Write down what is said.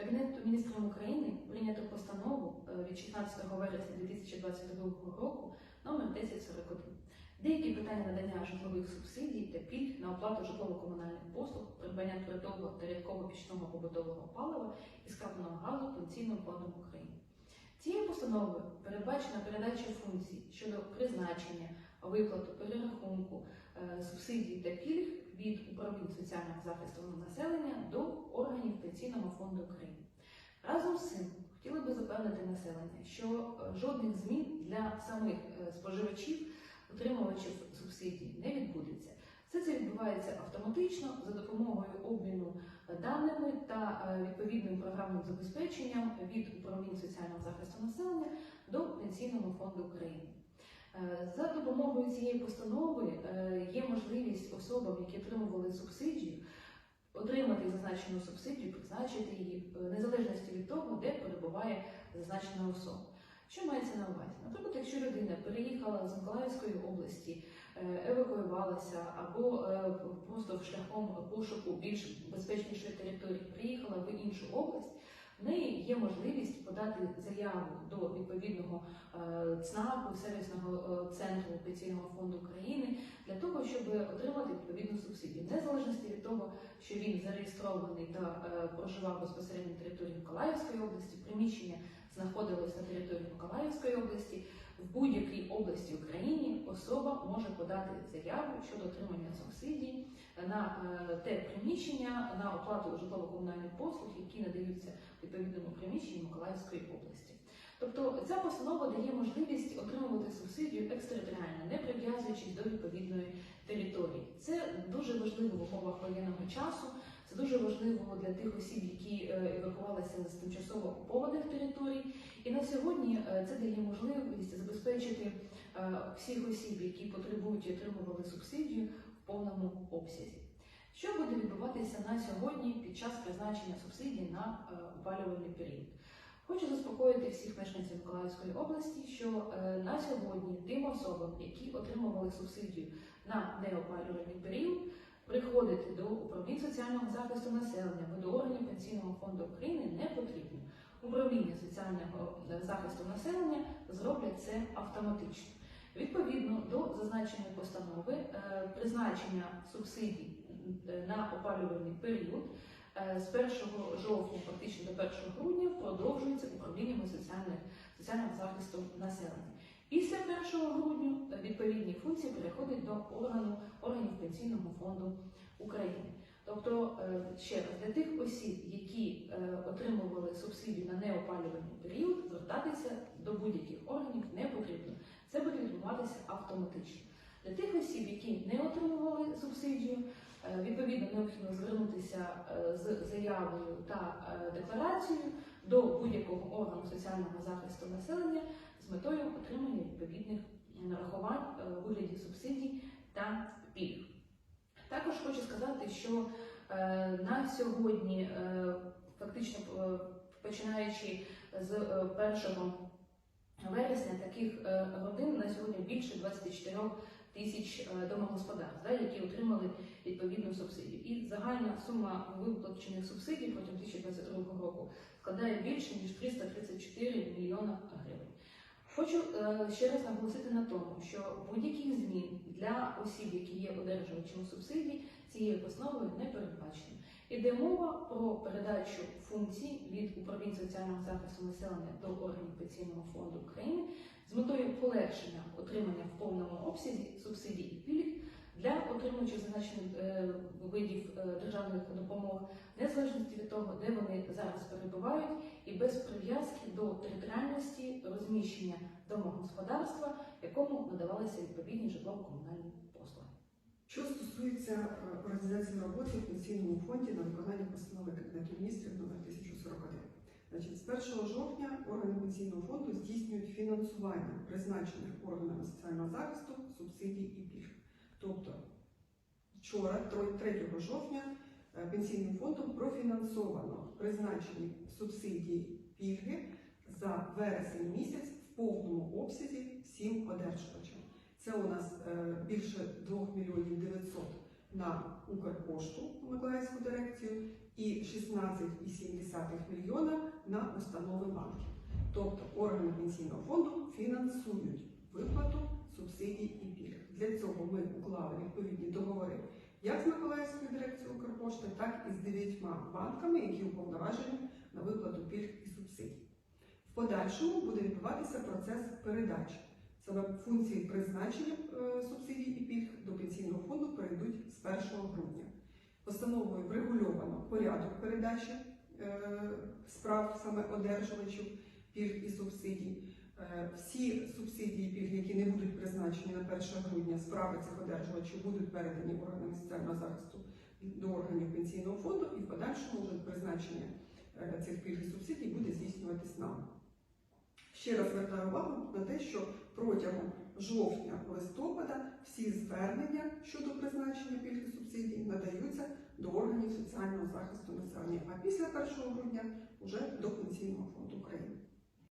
Кабінетом міністрів України прийнято постанову е, від 16 вересня 2022 року номер 1041. Деякі питання надання житлових субсидій та пільг на оплату житлово-комунальних послуг, придбання твердого та рідкого пічного побутового палива і скрапленого газу Пенсійним фондом України. Цією постановою передбачена передача функцій щодо призначення, виплату, перерахунку субсидій та пільг від управлінь соціального захисту населення до органів Пенсійного фонду України. Разом з цим хотіли би запевнити населення, що е, жодних змін для самих е, споживачів, отримувачів субсидій не відбудеться. Все це відбувається автоматично за допомогою обміну е, даними та е, відповідним програмним забезпеченням від управлінь соціального захисту населення до Пенсійного фонду України. Е, За допомогою цієї постанови е, є можливість особам, які отримували субсидію, отримати зазначену субсидію, призначити її е, в незалежності від того, де перебуває зазначена особа. Що мається на увазі? Наприклад, якщо людина переїхала з Миколаївської області, евакуювалася або просто шляхом пошуку більш безпечнішої території приїхала в іншу область, в неї є можливість подати заяву до відповідного е, ЦНАПу, сервісного е, центру Пенсійного фонду України для того, щоб отримати відповідну субсидію, в незалежності від того, що він зареєстрований та е, проживав безпосередньо на території Миколаївської області, приміщення знаходилось на території Миколаївської області. В будь-якій області України особа може подати заяву щодо отримання субсидій на е, те приміщення на оплату житлово-комунальних послуг, які надаються відповідному приміщенні Миколаївської області. Тобто ця постанова дає можливість отримувати субсидію екстериторіально, не прив'язуючись до відповідної території. Це дуже важливо в умовах воєнного часу. Це дуже важливо для тих осіб, які е, евакувалися з тимчасово окупованих територій. І на сьогодні е, це дає можливість забезпечити е, всіх осіб, які потребують і отримували субсидію в повному обсязі. Що буде відбуватися на сьогодні під час призначення субсидій на опалювальний період? Хочу заспокоїти всіх мешканців Миколаївської області, що на сьогодні тим особам, які отримували субсидію на неопалювальний період, приходити до управлінь соціального захисту населення або до органів Пенсійного фонду України не потрібно. Управління соціального е, захисту населення зроблять це автоматично. Відповідно до зазначеної постанови, е, призначення субсидій е, на опалювальний період з 1 жовтня фактично до 1 грудня продовжується управліннями соціального захисту населення. Після 1 грудня відповідні функції переходять до органу органів Пенсійного фонду України. Тобто, е, ще раз, для тих осіб, які е, отримували субсидію на неопалювальний період, звертатися до будь-яких органів не потрібно. Це буде відбуватися автоматично. Для тих осіб, які не отримували субсидію, е, відповідно необхідно звернутися з заявою та декларацією до будь-якого органу соціального захисту населення метою отримання відповідних нарахувань е, у вигляді субсидій та пільг. Також хочу сказати, що е, на сьогодні, е, фактично е, починаючи з е, 1 вересня, таких е, родин на сьогодні більше 24 тисяч е, домогосподарств, які отримали відповідну субсидію. І загальна сума виплачених субсидій протягом 2022 року складає більше ніж 334 мільйона гривень. Хочу е, ще раз наголосити на тому, що будь-яких змін для осіб, які є одержувачами субсидій, цією постановою не передбачено. Іде мова про передачу функцій від управлінь соціального захисту населення до органів Пенсійного фонду України з метою полегшення отримання в повному обсязі субсидій і пільг для отримувачів зазначених е, видів е, державних допомог, незалежності від того, де вони зараз перебувають, і без прив'язки до територіальності розміщення домогосподарства, якому надавалися відповідні житлово-комунальні послуги. Що стосується е, організації роботи в пенсійному фонді на виконання постанови Кабінету міністрів номер 1041. Значить, з 1 жовтня органи пенсійного фонду здійснюють фінансування призначених органами соціального захисту, субсидій і пільг. Тобто вчора, 3 жовтня, е, пенсійним фондом профінансовано призначені субсидії пільги за вересень місяць в повному обсязі всім одержувачам. Це у нас е, більше 2 мільйонів 900 на Укрпошту Миколаївську дирекцію і 16,7 мільйона на установи банків. Тобто органи пенсійного фонду фінансують виплату. Для цього ми уклали відповідні договори як з Миколаївською дирекцією Укрпошти, так і з дев'ятьма банками, які уповноважені на виплату пільг і субсидій. В подальшому буде відбуватися процес передачі. Саме функції призначення е, субсидій і пільг до пенсійного фонду перейдуть з 1 грудня. Постановою врегульовано порядок передачі е, справ саме одержувачів пільг і субсидій. Е, Всі субсидії пільги, які не будуть призначені на 1 грудня, справи цих одержувачів будуть передані органам соціального захисту до органів пенсійного фонду і в подальшому вже призначення е, цих пільг і субсидій буде здійснюватись нами. Ще раз звертаю увагу на те, що протягом жовтня-листопада всі звернення щодо призначення пільг і субсидій надаються до органів соціального захисту населення, а після 1 грудня вже до пенсійного фонду.